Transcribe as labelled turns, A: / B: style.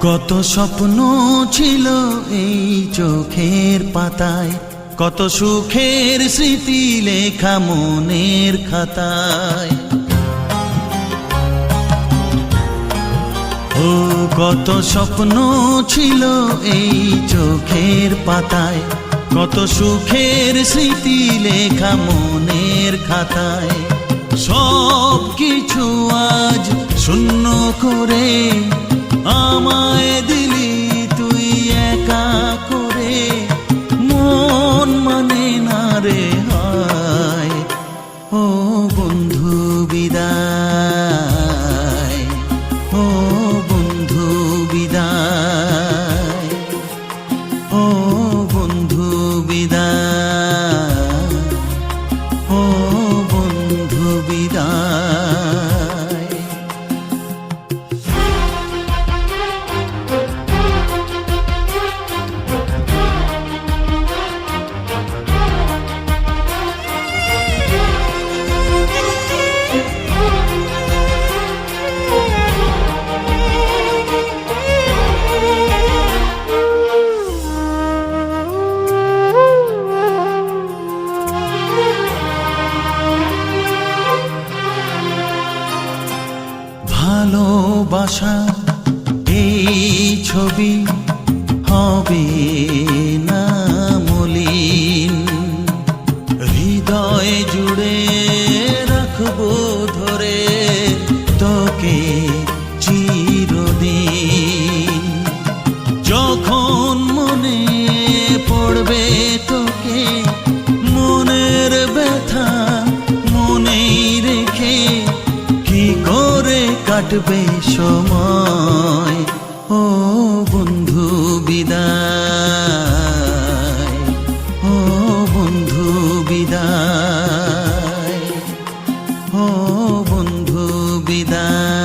A: কত স্বপ্ন ছিল এই চোখের পাতায়, কত সুখের স্মৃতি লেখা মনের খাতায়। ও, কত স্বপ্ন ছিল এই চোখের পাতায়, কত সুখের স্মৃতি লেখা মনের খাতায়। সব কিছু আজ শূন্য করে আমায় দিলি তুই একা করে। মন মানে না রে ভালোবাসা এই ছবি হবে না মলিন। হৃদয় জুড়ে রাখব ধরে তোকে চিরদিন। যখন মনে কাটবে সময়। ও বন্ধু বিদায়। ও বন্ধু বিদায়। ও বন্ধু বিদায়।